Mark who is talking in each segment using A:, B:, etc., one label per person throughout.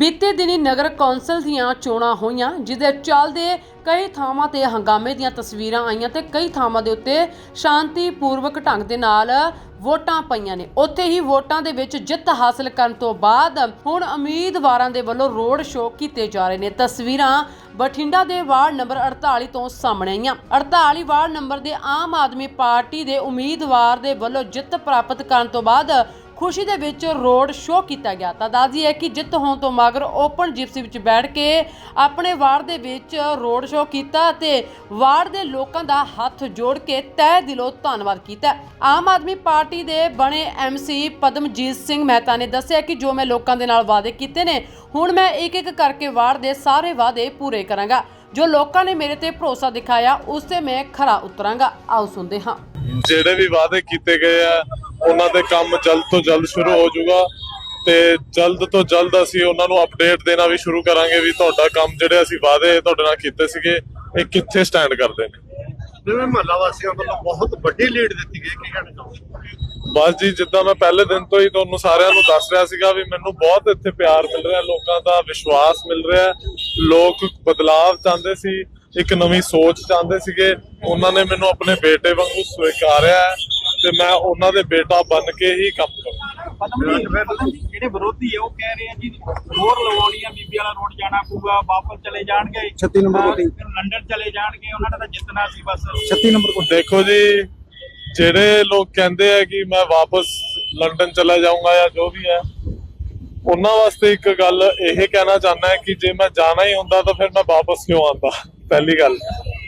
A: ਬੀਤੇ ਦਿਨੀ ਨਗਰ ਕੌਂਸਲ ਦੀਆਂ ਚੋਣਾਂ ਹੋਈਆਂ ਜਿਹਦੇ ਚੱਲਦੇ ਕਈ ਥਾਵਾਂ ਤੇ ਹੰਗਾਮੇ ਦੀਆਂ ਤਸਵੀਰਾਂ ਆਈਆਂ ਤੇ ਕਈ ਥਾਵਾਂ ਦੇ ਉੱਤੇ ਸ਼ਾਂਤੀਪੂਰਵਕ ਢੰਗ ਦੇ ਨਾਲ ਵੋਟਾਂ ਪਈਆਂ ਨੇ। ਉੱਥੇ ਹੀ ਵੋਟਾਂ ਦੇ ਵਿੱਚ ਜਿੱਤ ਹਾਸਲ ਕਰਨ ਤੋਂ ਬਾਅਦ ਹੁਣ ਉਮੀਦਵਾਰਾਂ ਦੇ ਵੱਲੋਂ ਰੋਡ ਸ਼ੋਅ ਕੀਤੇ ਜਾ ਰਹੇ ਨੇ। ਤਸਵੀਰਾਂ ਬਠਿੰਡਾ ਦੇ ਵਾਰਡ ਨੰਬਰ 48 ਤੋਂ ਸਾਹਮਣੇ ਆਈਆਂ। 48 ਵਾਰਡ ਨੰਬਰ ਦੇ ਆਮ ਆਦਮੀ ਪਾਰਟੀ ਦੇ ਉਮੀਦਵਾਰ ਦੇ ਵੱਲੋਂ ਜਿੱਤ ਪ੍ਰਾਪਤ ਕਰਨ ਤੋਂ ਬਾਅਦ ਖੁਸ਼ੀ ਦੇ ਵਿੱਚ ਰੋਡ ਸ਼ੋਅ ਕੀਤਾ ਗਿਆ। ਤਾਂ ਦੱਸਦੀ ਹੈ ਕਿ ਜਿੱਤ ਹੋਣ ਤੋਂ ਮਗਰ ਓਪਨ ਜਿਪਸੀ ਵਿੱਚ ਬੈਠ ਕੇ ਆਪਣੇ ਵਾਰਡ ਦੇ ਵਿੱਚ ਰੋਡ ਸ਼ੋਅ ਕੀਤਾ ਤੇ ਵਾਰਡ ਦੇ ਲੋਕਾਂ ਦਾ ਹੱਥ ਜੋੜ ਕੇ ਤਹਿ ਦਿਲੋਂ ਧੰਨਵਾਦ ਕੀਤਾ। ਆਮ ਆਦਮੀ ਪਾਰਟੀ ਦੇ ਬਣੇ ਐਮਸੀ ਪਦਮਜੀਤ ਸਿੰਘ ਮਹਿਤਾ ਨੇ ਦੱਸਿਆ ਕਿ ਜੋ ਮੈਂ ਲੋਕਾਂ ਦੇ ਨਾਲ ਵਾਅਦੇ ਕੀਤੇ ਨੇ, ਹੁਣ ਮੈਂ ਇੱਕ ਇੱਕ ਕਰਕੇ ਵਾਰਡ ਦੇ ਸਾਰੇ ਵਾਅਦੇ ਪੂਰੇ ਕਰਾਂਗਾ। ਜੋ ਲੋਕਾਂ ਨੇ ਮੇਰੇ ਤੇ ਭਰੋਸਾ ਦਿਖਾਇਆ, ਉਸ ਤੇ ਮੈਂ ਖਰਾ ਉਤਰਾਂਗਾ। ਆਓ ਸੁਣਦੇ ਹਾਂ।
B: ਜਿਹੜੇ ਵੀ ਵਾਅਦੇ ਕੀਤੇ ਗਏ ਆ ਉਹਨਾਂ ਦੇ ਕੰਮ ਜਲਦ ਤੋਂ ਜਲਦ ਸ਼ੁਰੂ ਹੋ ਜਾਊਗਾ ਤੇ ਜਲਦ ਤੋਂ ਜਲਦ ਅਸੀਂ ਉਹਨਾਂ ਨੂੰ ਅਪਡੇਟ ਦੇਣਾ ਵੀ ਸ਼ੁਰੂ ਕਰਾਂਗੇ ਵੀ ਤੁਹਾਡਾ ਕੰਮ ਜਿਹੜੇ ਅਸੀਂ ਵਾਅਦੇ ਤੁਹਾਡੇ ਨਾਲ ਕੀਤੇ ਸੀਗੇ ਇਹ ਕਿੱਥੇ ਸਟੈਂਡ ਕਰਦੇ ਨੇ।
C: ਜਿਵੇਂ ਮਹੱਲਾ ਵਾਸੀਆਂ ਵੱਲੋਂ ਬਹੁਤ ਵੱਡੀ ਲੀਡ ਦਿੱਤੀ ਗਈ ਕੀ ਕਹਿਣਾ ਚਾਹੋਗੇ?
B: ਬਸ ਜੀ ਜਿੱਦਾਂ ਮੈਂ ਪਹਿਲੇ ਦਿਨ ਤੋਂ ਹੀ ਤੁਹਾਨੂੰ ਸਾਰਿਆਂ ਨੂੰ ਦੱਸ ਰਿਹਾ ਸੀਗਾ ਵੀ ਮੈਨੂੰ ਬਹੁਤ ਇੱਥੇ ਪਿਆਰ ਮਿਲ ਰਿਹਾ ਲੋਕਾਂ ਦਾ ਵਿਸ਼ਵਾਸ ਮਿਲ ਰਿਹਾ। ਲੋਕ ਬਦਲਾਵ ਚਾਹੁੰਦੇ ਸੀ ਇੱਕ ਨਵੀਂ ਸੋਚ ਚਾਹੁੰਦੇ ਸੀਗੇ। ਉਹਨਾਂ ਨੇ ਮੈਨੂੰ ਆਪਣੇ ਬੇਟੇ ਵਾਂਗੂ ਸਵੀਕਾਰਿਆ। ਹੈ ਤੇ ਮੈਂ ਉਹਨਾਂ ਦੇ ਬੇਟਾ ਬਣ ਕੇ ਹੀ ਕੰਮ ਕਰਾਂਗਾ
D: ਪਤਾ ਨਹੀਂ ਜਿਹੜੇ ਵਿਰੋਧੀ ਹੈ ਉਹ ਕਹਿ ਰਹੇ ਆ ਜੀ ਹੋਰ ਲਵਾਉਣੀ ਆ ਬੀਬੀ ਵਾਲਾ ਰੋਡ ਜਾਣਾ ਪਊਗਾ ਵਾਪਸ ਚਲੇ ਜਾਣਗੇ।
C: 36 ਨੰਬਰ
D: ਅਹ
C: ਕੋਠੀ।
D: ਫਿਰ ਲੰਡਨ ਚਲੇ ਜਾਣਗੇ ਉਹਨਾਂ ਨੇ ਤਾਂ ਜਿੱਤਣਾ ਸੀ ਬਸ।
C: 36 ਨੰਬਰ ਕੋਲ
B: ਦੇਖੋ ਜੀ ਜਿਹੜੇ ਲੋਕ ਕਹਿੰਦੇ ਆ ਕਿ ਮੈਂ ਵਾਪਸ ਲੰਡਨ ਚਲਾ ਜਾਊਂਗਾ ਜਾਂ ਜੋ ਵੀ ਹੈ ਉਹਨਾਂ ਵਾਸਤੇ ਇੱਕ ਗੱਲ ਇਹ ਕਹਿਣਾ ਚਾਹੁੰਦਾ ਕਿ ਜੇ ਮੈਂ ਜਾਣਾ ਹੀ ਹੁੰਦਾ ਤਾਂ ਫਿਰ ਮੈਂ ਵਾਪਸ ਕਿਉਂ ਆਂਦਾ ਪਹਿਲੀ ਗੱਲ।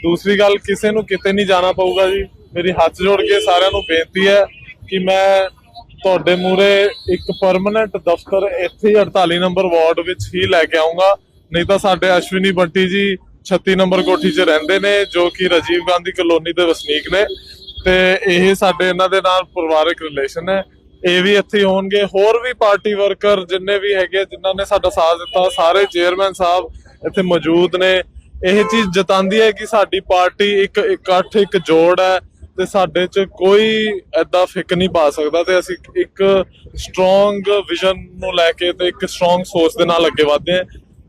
B: ਦੂਸਰੀ ਗੱਲ ਕਿਸੇ ਨੂੰ ਕਿਤੇ ਨਹੀਂ ਜਾਣਾ ਪਊਗਾ ਜੀ। ਮੇਰੀ ਹੱਥ ਜੋੜ ਕੇ ਸਾਰਿਆਂ ਨੂੰ ਬੇਨਤੀ ਹੈ ਕਿ ਮੈਂ ਤੁਹਾਡੇ ਮੂਰੇ ਇੱਕ ਪਰਮਨੈਂਟ ਦਫ਼ਤਰ ਇੱਥੇ ਹੀ 48 ਨੰਬਰ ਵਾਰਡ ਵਿੱਚ ਹੀ ਲੈ ਕੇ ਆਉਂਗਾ ਨਹੀਂ ਤਾਂ ਸਾਡੇ ਅਸ਼ਵਨੀ ਬੰਟੀ ਜੀ 36 ਨੰਬਰ ਕੋਠੀ 'ਚ ਰਹਿੰਦੇ ਨੇ, ਜੋ ਕਿ ਰਾਜੀਵ ਗਾਂਧੀ ਕਲੋਨੀ ਦੇ ਵਸਨੀਕ ਨੇ ਤੇ ਇਹ ਸਾਡੇ ਇਹਨਾਂ ਦੇ ਨਾਲ ਪਰਿਵਾਰਕ ਰਿਲੇਸ਼ਨ ਹੈ। ਇਹ ਵੀ ਇੱਥੇ ਹੋਣਗੇ। ਹੋਰ ਵੀ ਪਾਰਟੀ ਵਰਕਰ ਜਿੰਨੇ ਵੀ ਹੈਗੇ, ਜਿਨ੍ਹਾਂ ਨੇ ਸਾਡਾ ਸਾਥ ਦਿੱਤਾ, ਸਾਰੇ ਚੇਅਰਮੈਨ ਸਾਹਿਬ ਇੱਥੇ ਮੌਜੂਦ ਨੇ। ਇਹ ਚੀਜ਼ ਜਤਾਉਂਦੀ ਹੈ ਕਿ ਸਾਡੀ ਪਾਰਟੀ ਇੱਕ ਇਕੱਠ, ਇੱਕ ਜੋੜ ਹੈ। ਤੇ ਸਾਡੇ 'ਚ ਕੋਈ ਐਦਾਂ ਫਿੱਕ ਨਹੀਂ ਪਾ ਸਕਦਾ ਤੇ ਅਸੀਂ ਇੱਕ ਸਟਰੋਂਗ ਵਿਜ਼ਨ ਨੂੰ ਲੈ ਕੇ ਤੇ ਇੱਕ ਸਟਰੋਂਗ ਸੋਚ ਦੇ ਨਾਲ ਅੱਗੇ ਵਧਦੇ ਹਾਂ।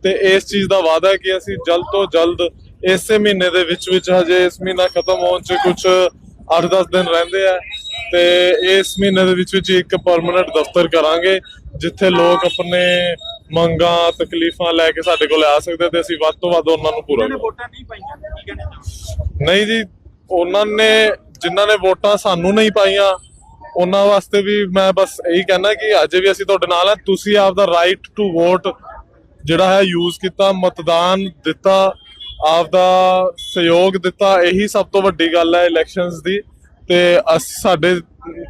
B: ਤੇ ਇਸ ਚੀਜ਼ ਦਾ ਵਾਅਦਾ ਹੈ ਕਿ ਅਸੀਂ ਜਲਦ ਤੋਂ ਜਲਦ ਇਸੇ ਮਹੀਨੇ ਦੇ ਵਿੱਚ ਵਿੱਚ ਹਜੇ ਇਸ ਮਹੀਨਾ ਖਤਮ ਹੋਣ 'ਚ ਕੁਝ 8-10 ਦਿਨ ਰਹਿੰਦੇ ਆ ਤੇ ਇਸ ਮਹੀਨੇ ਦੇ ਵਿੱਚ ਵਿੱਚ ਇੱਕ ਪਰਮਨੈਂਟ ਦਫ਼ਤਰ ਕਰਾਂਗੇ ਜਿੱਥੇ ਲੋਕ ਆਪਣੇ ਮੰਗਾਂ ਤਕਲੀਫਾਂ ਲੈ ਕੇ ਸਾਡੇ ਕੋਲ ਆ ਸਕਦੇ ਤੇ ਅਸੀਂ ਵੱਧ ਤੋਂ ਵੱਧ ਉਹਨਾਂ ਨੂੰ ਪੂਰਾ ਕਰਾਂਗੇ ਨਹੀਂ ਜੀ ਉਹਨਾਂ ਨੇ ਜਿਨ੍ਹਾਂ ਨੇ ਵੋਟਾਂ ਸਾਨੂੰ ਨਹੀਂ ਪਾਈਆਂ, ਉਹਨਾਂ ਵਾਸਤੇ ਵੀ ਮੈਂ ਬਸ ਇਹੀ ਕਹਿਣਾ ਕਿ ਅੱਜ ਵੀ ਅਸੀਂ ਤੁਹਾਡੇ ਨਾਲ ਆ ਤੁਸੀਂ ਆਪਦਾ ਰਾਈਟ ਟੂ ਵੋਟ ਜਿਹੜਾ ਹੈ ਯੂਜ਼ ਕੀਤਾ, ਮਤਦਾਨ ਦਿੱਤਾ, ਆਪਦਾ ਸਹਿਯੋਗ ਦਿੱਤਾ, ਇਹੀ ਸਭ ਤੋਂ ਵੱਡੀ ਗੱਲ ਹੈ ਇਲੈਕਸ਼ਨਸ ਦੀ। ਤੇ ਅਸ- ਸਾਡੇ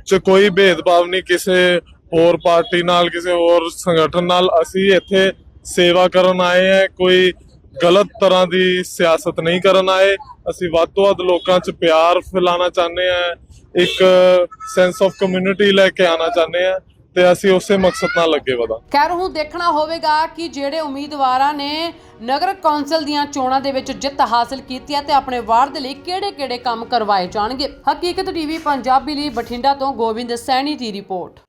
B: ਚ ਕੋਈ ਭੇਦਭਾਵ ਨਹੀਂ ਕਿਸੇ ਹੋਰ ਪਾਰਟੀ ਨਾਲ, ਕਿਸੇ ਹੋਰ ਸੰਗਠਨ ਨਾਲ। ਅਸੀਂ ਇੱਥੇ ਸੇਵਾ ਕਰਨ ਆਏ ਹਾਂ, ਕੋਈ ਗਲਤ ਤਰ੍ਹਾਂ ਦੀ ਸਿਆਸਤ ਨਹੀਂ ਕਰਨ ਆਏ। ਅਸੀਂ ਵੱਧ ਤੋਂ ਵੱਧ ਲੋਕਾਂ 'ਚ ਪਿਆਰ ਫੈਲਾਉਣਾ ਚਾਹੁੰਦੇ ਆ ਇੱਕ ਸੈਂਸ ਆਫ ਕਮਿਊਨਿਟੀ ਲੈ ਕੇ ਆਉਣਾ ਚਾਹੁੰਦੇ ਆ ਤੇ ਅਸੀਂ ਉਸੇ ਮਕਸਦ ਨਾਲ ਲੱਗੇ ਵਧਾਂ।
A: ਖੈਰ, ਹੁਣ ਦੇਖਣਾ ਹੋਵੇਗਾ ਕਿ ਜਿਹੜੇ ਉਮੀਦਵਾਰਾਂ ਨੇ ਨਗਰ ਕੌਂਸਲ ਦੀਆਂ ਚੋਣਾਂ ਦੇ ਵਿੱਚ ਜਿੱਤ ਹਾਸਲ ਕੀਤੀ ਹੈ ਤੇ ਆਪਣੇ ਵਾਰਡ ਦੇ ਲਈ ਕਿਹੜੇ-ਕਿਹੜੇ ਕੰਮ ਕਰਵਾਏ ਜਾਣਗੇ। ਹਕੀਕਤ ਟੀਵੀ ਪੰਜਾਬੀ ਲਈ ਬਠਿੰਡਾ ਤੋਂ ਗੋਬਿੰਦ ਸੈਣੀ ਦੀ ਰਿਪੋਰਟ।